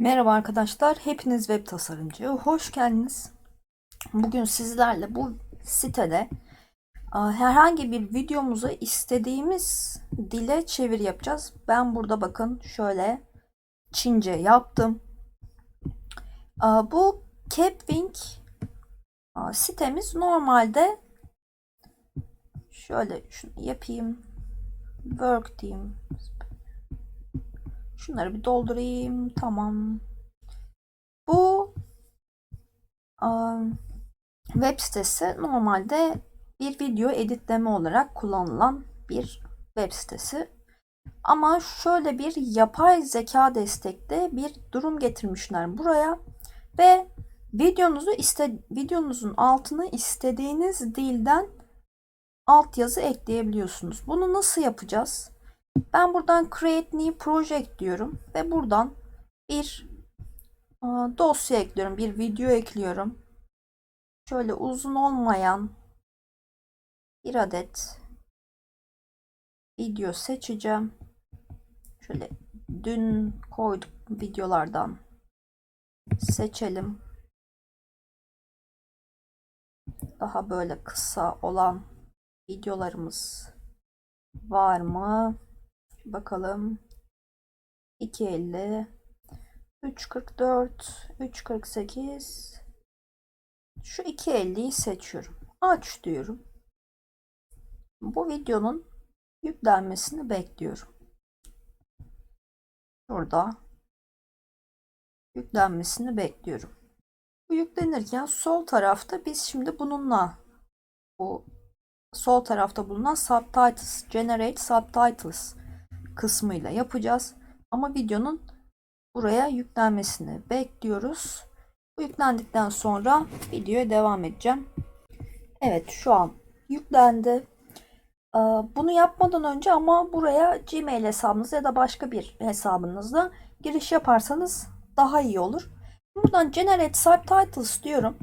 Merhaba arkadaşlar, hepiniz web tasarımcıya hoş geldiniz. Bugün sizlerle bu sitede herhangi bir videomuzu istediğimiz dile çevir yapacağız. Ben burada bakın şöyle Çince yaptım. Bu Capwing sitemiz normalde şöyle şunu yapayım. Work diyeyim. Şunları bir doldurayım. Tamam. Bu ım, web sitesi normalde bir video editleme olarak kullanılan bir web sitesi. Ama şöyle bir yapay zeka destekli bir durum getirmişler buraya ve videonuzu iste videonuzun altına istediğiniz dilden altyazı ekleyebiliyorsunuz. Bunu nasıl yapacağız? Ben buradan Create New Project diyorum ve buradan bir e, dosya ekliyorum, bir video ekliyorum. Şöyle uzun olmayan bir adet video seçeceğim. Şöyle dün koyduk videolardan seçelim. Daha böyle kısa olan videolarımız var mı? Bakalım. 250 344 348 şu 250'yi seçiyorum. Aç diyorum. Bu videonun yüklenmesini bekliyorum. Burada yüklenmesini bekliyorum. Bu yüklenirken sol tarafta biz şimdi bununla bu sol tarafta bulunan subtitles, generate subtitles kısmıyla yapacağız. Ama videonun buraya yüklenmesini bekliyoruz. Bu yüklendikten sonra videoya devam edeceğim. Evet şu an yüklendi. Ee, Bunu yapmadan önce ama buraya Gmail hesabınız ya da başka bir hesabınızla giriş yaparsanız daha iyi olur. Buradan Generate Subtitles diyorum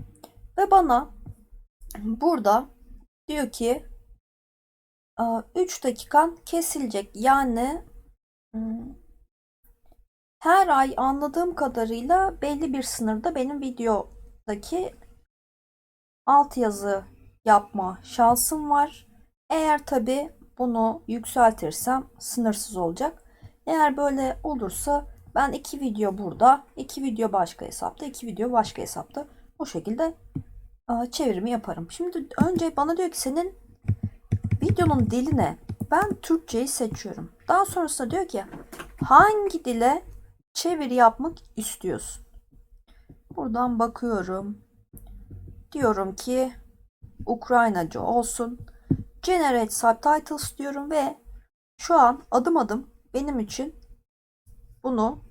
ve bana burada diyor ki 3 dakikan kesilecek. Yani hmm, her ay anladığım kadarıyla belli bir sınırda benim videodaki altyazı yapma şansım var. Eğer tabi bunu yükseltirsem sınırsız olacak. Eğer böyle olursa ben iki video burada, iki video başka hesapta, iki video başka hesapta bu şekilde çevirimi yaparım. Şimdi önce bana diyor ki senin videonun dili ne? Ben Türkçeyi seçiyorum. Daha sonrasında diyor ki hangi dile çeviri yapmak istiyorsun? Buradan bakıyorum. Diyorum ki Ukraynaca olsun. Generate Subtitles diyorum ve şu an adım adım benim için bunu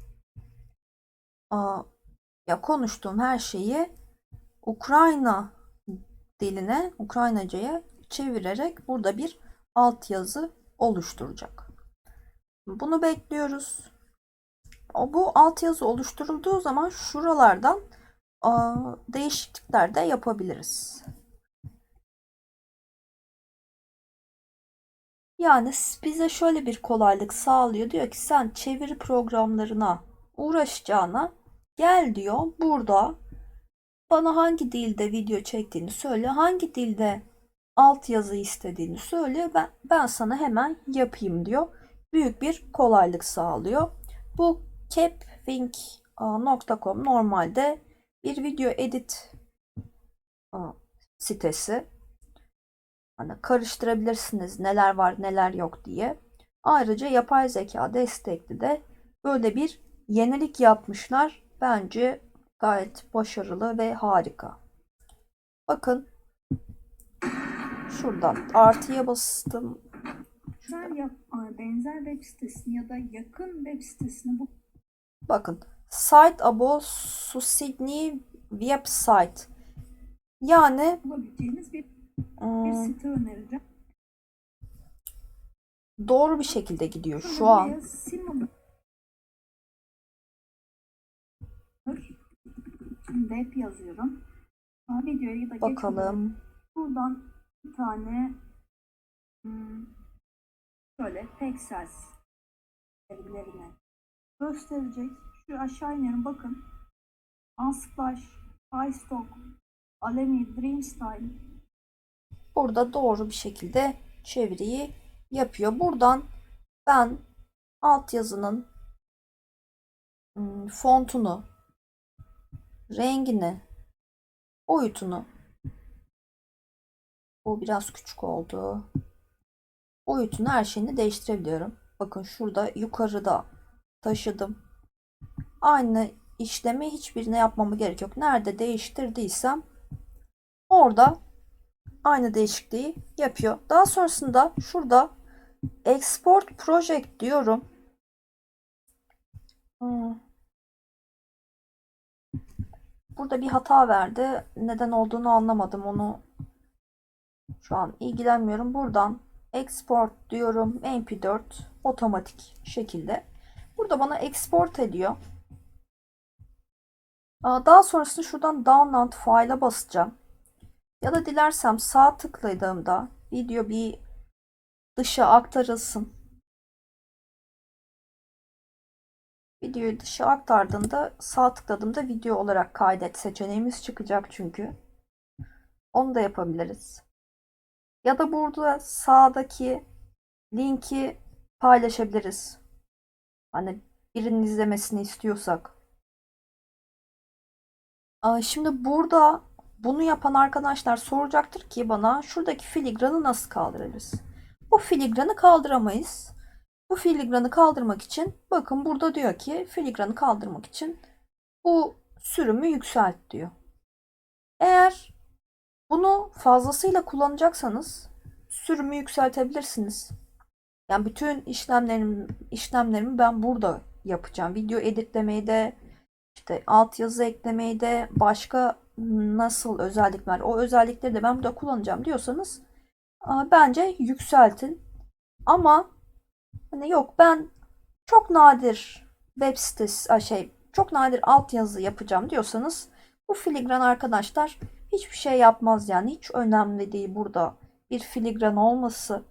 ya konuştuğum her şeyi Ukrayna diline, Ukraynaca'ya çevirerek burada bir altyazı oluşturacak. Bunu bekliyoruz. Bu altyazı oluşturulduğu zaman şuralardan değişiklikler de yapabiliriz. Yani bize şöyle bir kolaylık sağlıyor. Diyor ki sen çeviri programlarına uğraşacağına gel diyor burada bana hangi dilde video çektiğini söyle, hangi dilde altyazı istediğini söyle. Ben, ben sana hemen yapayım diyor. Büyük bir kolaylık sağlıyor. Bu capwing.com normalde bir video edit sitesi. Hani karıştırabilirsiniz neler var neler yok diye. Ayrıca yapay zeka destekli de böyle bir yenilik yapmışlar. Bence gayet başarılı ve harika. Bakın şuradan artıya bastım. benzer, yap, benzer web sitesini ya da yakın web sitesini bu Bakın site about Sydney website. Yani bulabileceğiniz bir, bir ım, site önereceğim. doğru bir şekilde gidiyor şu Sonra an. Simon web yazıyorum. Videoya da Bakalım. buradan bir tane hmm, şöyle Pexels verilerini gösterecek. Şu aşağı inelim bakın. Unsplash, iStock, Alemi, Dreamstyle. Burada doğru bir şekilde çeviriyi yapıyor. Buradan ben altyazının ım, fontunu, rengini, boyutunu bu biraz küçük oldu. Boyutunu her şeyini değiştirebiliyorum. Bakın şurada yukarıda taşıdım. Aynı işlemi hiçbirine yapmama gerek yok. Nerede değiştirdiysem orada aynı değişikliği yapıyor. Daha sonrasında şurada Export Project diyorum. Hmm. Burada bir hata verdi. Neden olduğunu anlamadım. Onu şu an ilgilenmiyorum. Buradan Export diyorum. MP4 otomatik şekilde. Burada bana export ediyor. Daha sonrasında şuradan Download file'a basacağım. Ya da dilersem sağ tıkladığımda video bir dışa aktarılsın. Videoyu dışa aktardığımda sağ tıkladığımda video olarak kaydet seçeneğimiz çıkacak çünkü. Onu da yapabiliriz. Ya da burada sağdaki linki paylaşabiliriz. Hani birinin izlemesini istiyorsak. Şimdi burada bunu yapan arkadaşlar soracaktır ki bana şuradaki filigranı nasıl kaldırırız? Bu filigranı kaldıramayız. Bu filigranı kaldırmak için bakın burada diyor ki filigranı kaldırmak için bu sürümü yükselt diyor. Eğer bunu fazlasıyla kullanacaksanız sürümü yükseltebilirsiniz. Yani bütün işlemlerimi, işlemlerimi ben burada yapacağım. Video editlemeyi de işte altyazı eklemeyi de başka nasıl özellikler o özellikleri de ben burada kullanacağım diyorsanız aa, bence yükseltin. Ama hani yok ben çok nadir web sitesi şey çok nadir altyazı yapacağım diyorsanız bu filigran arkadaşlar hiçbir şey yapmaz yani. Hiç önemli değil burada. Bir filigran olması